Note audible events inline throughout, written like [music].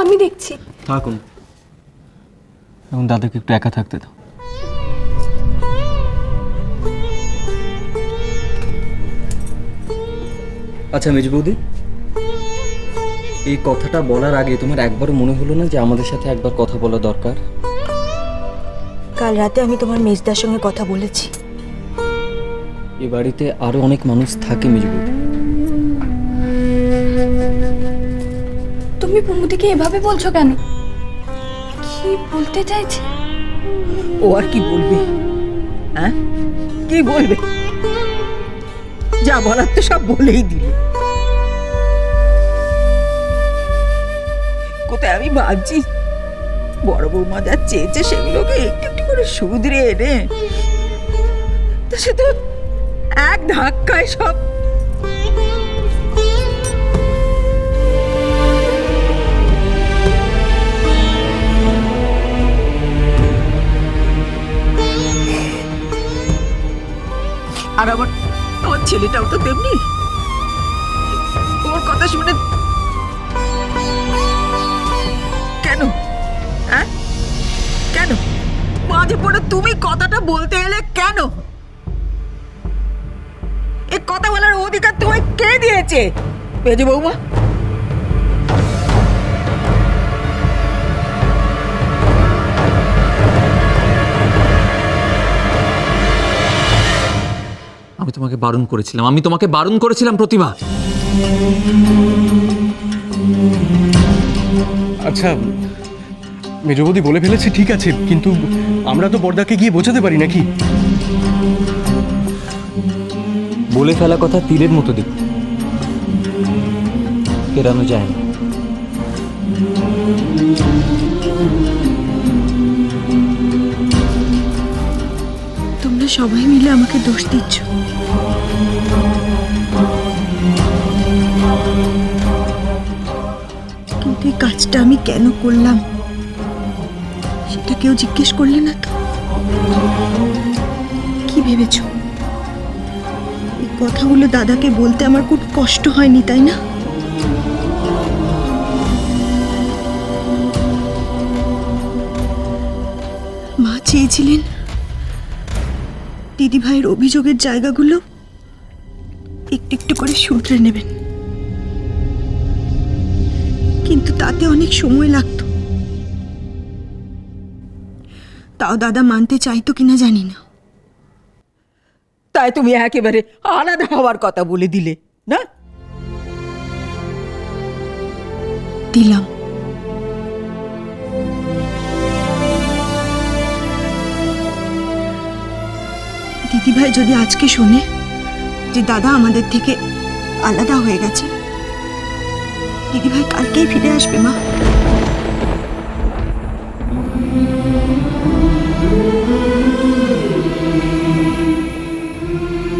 আমি দেখছি। থাকুন। এখন দাদাকে একটু একা থাকতে দাও। আচ্ছা মেজ বৌদি। এই কথাটা বলার আগে তোমার একবারও মনে হলো না যে আমাদের সাথে একবার কথা বলা দরকার? কাল রাতে আমি তোমার মেজদার সঙ্গে কথা বলেছি। এ বাড়িতে আরও অনেক মানুষ থাকে মেজ তুমি প্রমুদিকে এভাবে বলছো কেন? কি বলতে চাইছে? ও আর কি বলবে? হ্যাঁ? কি বলবে? যা বলার তো সব বলেই দিলে। কোথায় আমি ভাবছি? বড় বৌমা যা চেয়েছে সেগুলোকে একটু একটু করে শুধরে এনে, তা সে তো এক ধাক্কায় সব আর আমার আমার ছেলেটাও তো তেমনি। ওর কথা শুনে কেন? হ্যাঁ? কেন? মাঝে পড়ে তুমি কথাটা বলতে এলে কেন? এ কথা বলার অধিকার তোমায় কে দিয়েছে? পেজে বৌমা? তোমাকে বারণ করেছিলাম। আমি তোমাকে বারণ করেছিলাম প্রতিভা আচ্ছা মেজবদি বলে ফেলেছে ঠিক আছে কিন্তু আমরা তো বর্দাকে গিয়ে বোঝাতে পারি নাকি? বলে ফেলা কথা তীরের মতো দিক। ফেরানো যায় না। তোমরা সবাই মিলে আমাকে দোষ দিচ্ছ। কাজটা আমি কেন করলাম? সেটা কেউ জিজ্ঞেস করলে না তো? কি ভেবেছ? এই কথাগুলো দাদাকে বলতে আমার খুব কষ্ট হয়নি, তাই না? মা চেয়েছিলেন দিদিভাইয়ের অভিযোগের জায়গাগুলো একটু একটু করে শুধরে নেবেন। কিন্তু তাতে অনেক সময় লাগতো। তাও দাদা মানতে চাইতো কিনা জানি না। তাই তুমি একেবারে আলাদা হওয়ার কথা বলে দিলে না? দিলাম। দিদিভাই যদি আজকে শোনে যে দাদা আমাদের থেকে আলাদা হয়ে গেছে। দিদিভাই কালকেই ফিরে আসবে, মা।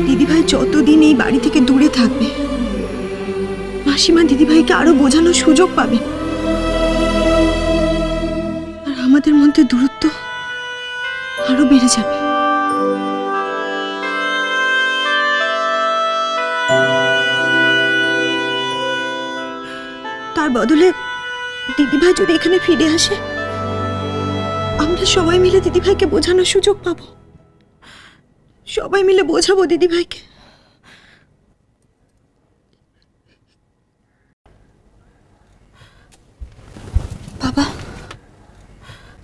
দিদিভাই যতদিন এই বাড়ি থেকে দূরে থাকবে, মাসিমা দিদিভাইকে আরও বোঝানোর সুযোগ পাবে। আর আমাদের মধ্যে দূরত্ব আরও বেড়ে যাবে। তার বদলে দিদিভাই যদি এখানে ফিরে আসে, আমরা সবাই মিলে দিদিভাইকে বোঝানোর সুযোগ পাবো। সবাই মিলে বোঝাবো দিদিভাইকে। বাবা,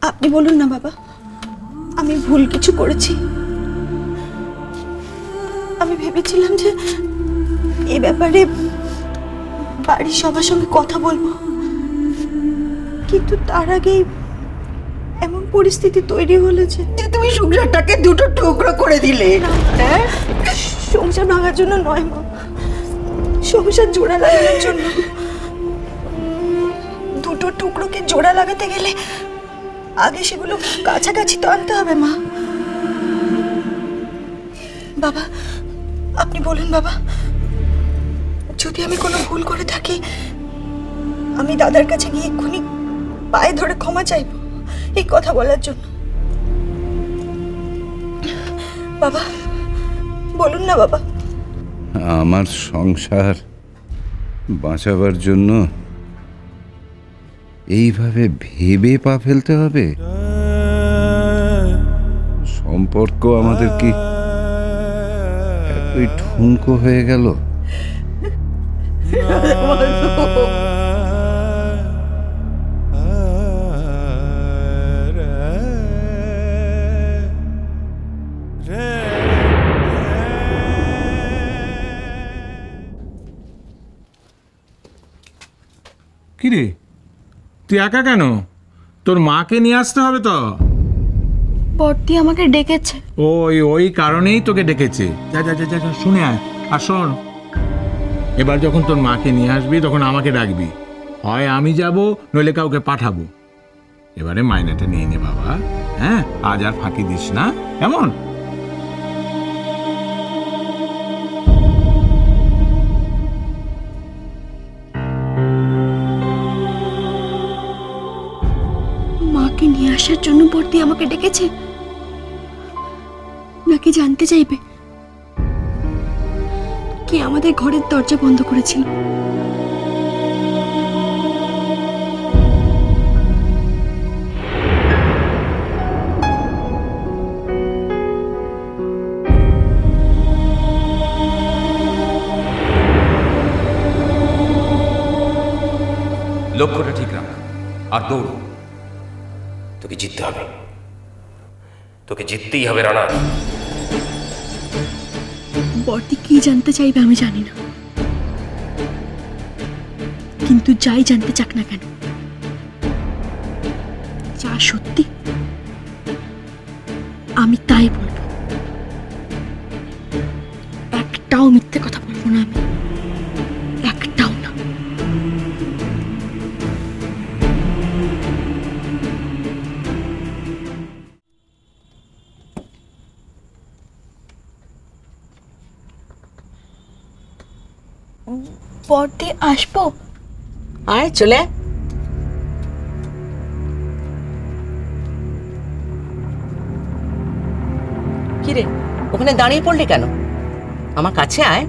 আপনি বলুন না বাবা, আমি ভুল কিছু করেছি। আমি ভেবেছিলাম যে এ ব্যাপারে বাড়ির সবার সঙ্গে কথা বলব। কিন্তু তার আগেই এমন পরিস্থিতি তৈরি হলো যে তুমি সংসারটাকে দুটো টুকরো করে দিলে। হ্যাঁ? সংসার ভাঙার জন্য নয় মা। সংসার জোড়া লাগানোর জন্য। দুটো টুকরোকে জোড়া লাগাতে গেলে আগে সেগুলো কাছাকাছি তো আনতে হবে মা। বাবা আপনি বলুন বাবা। যদি আমি কোনো ভুল করে থাকি, আমি দাদার কাছে গিয়ে এক্ষুনি পায়ে ধরে ক্ষমা চাইব এই কথা বলার জন্য। বাবা, বলুন না বাবা। আমার সংসার বাঁচাবার জন্য এইভাবে ভেবে পা ফেলতে হবে? সম্পর্ক আমাদের কি ঠুনকো হয়ে গেল? [laughs] কিরে? তুই একা কেন? তোর মাকে নিয়ে আসতে হবে তো? বর্দি আমাকে ডেকেছে। ওই ওই কারণেই তোকে ডেকেছে। যা যা যা যা যা, শুনে আয়। আর শোন এবার যখন তোর মাকে নিয়ে আসবি, তখন আমাকে ডাকবি। হয় আমি যাব, নইলে কাউকে পাঠাবো। এবারে মাইনেটা নিয়ে নে বাবা। হ্যাঁ আজ আর ফাঁকি দিস না। কেমন? মাকে নিয়ে আসার জন্য বর্দি আমাকে ডেকেছে? নাকি জানতে চাইবে? কি আমাদের ঘরের দরজা বন্ধ করেছিল। লক্ষ্যটা ঠিক রাখ আর দৌড়। তোকে জিততে হবে। তোকে জিততেই হবে রানা। বর্দি কি জানতে চাইবে আমি জানি না। কিন্তু যাই জানতে চাক না কেন, যা সত্যি, আমি তাই বলব। একটাও মিথ্যে বর্দি আসব? আয় চলে। কিরে ওখানে দাঁড়িয়ে পড়লি কেন? আমার কাছে আয়।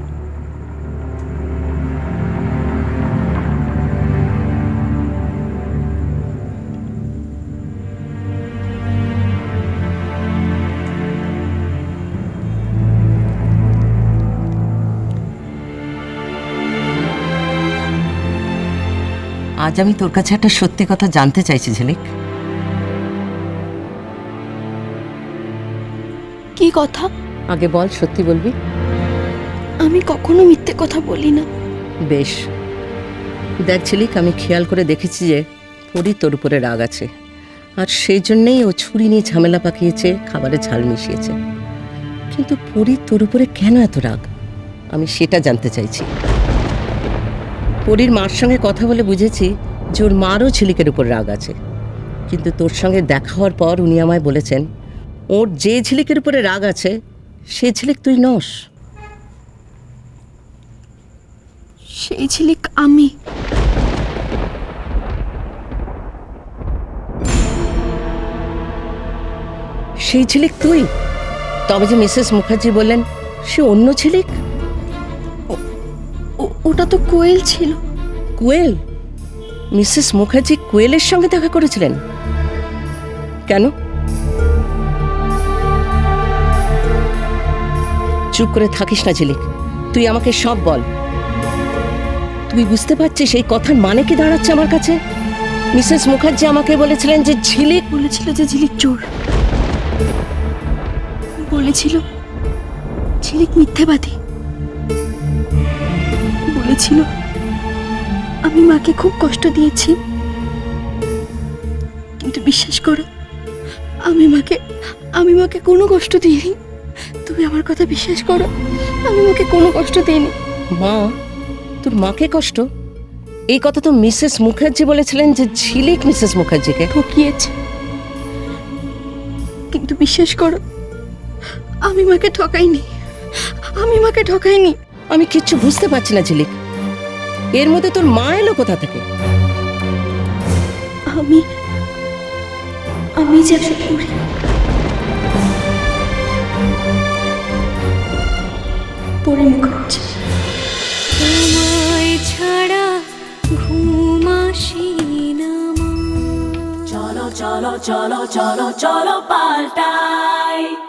আজ আমি তোর কাছে একটা সত্যি কথা জানতে চাইছি ঝিলিক। কি কথা? আগে বল সত্যি বলবি? আমি কখনো মিথ্যে কথা বলি না। বেশ। দেখ ঝিলিক আমি খেয়াল করে দেখেছি যে পরি তোর উপরে রাগ আছে। আর সেই জন্যেই ও ছুরি নিয়ে ঝামেলা পাকিয়েছে খাবারে ঝাল মিশিয়েছে। কিন্তু পরি তোর উপরে কেন এত রাগ? আমি সেটা জানতে চাইছি। পরির মার সঙ্গে কথা বলে বুঝেছি যে ওর মারও ঝিলিকের উপর রাগ আছে। কিন্তু তোর সঙ্গে দেখা হওয়ার পর উনি আমায় বলেছেন ওর যে ঝিলিকের উপরে রাগ আছে সে ঝিলিক তুই নস। সেই ঝিলিক আমি। সেই ঝিলিক তুই? তবে যে মিসেস মুখার্জি বললেন সে অন্য ঝিলিক? তো কোয়েল ছিল। কোয়েল? মিসেস মুখার্জি কোয়েলের সঙ্গে দেখা করেছিলেন। কেন? চুপ করে থাকিস না ঝিলিক। তুই আমাকে সব বল। তুই বুঝতে পারছিস এই কথার মানে কি দাঁড়াচ্ছে আমার কাছে? মিসেস মুখার্জি আমাকে বলেছিলেন যে ঝিলিক বলেছিল যে ঝিলিক চোর। বলেছিল ঝিলিক মিথ্যেবাদী। বলেছিল আমি মাকে খুব কষ্ট দিয়েছি। কিন্তু বিশ্বাস করো আমি মাকে আমি মাকে কোনো কষ্ট দিইনি। তুমি আমার কথা বিশ্বাস করো আমি মাকে কোনো কষ্ট দিইনি। মা তোর মাকে কষ্ট? এই কথা তো মিসেস মুখার্জি বলেছিলেন যে ঝিলিক মিসেস মুখার্জিকে। ঠকিয়েছে। কিন্তু বিশ্বাস করো আমি মাকে ঠকাইনি। আমি মাকে ঠকাইনি। আমি কিচ্ছু বুঝতে পারছি না ঝিলিক। এর মধ্যে তোর মা এলো কোথা থেকে? আমি আমি যে পড়ি পরে মুখার্জি তোমায় ছাড়া ঘুম আসি না মা। cholo, cholo, cholo, cholo, paltai.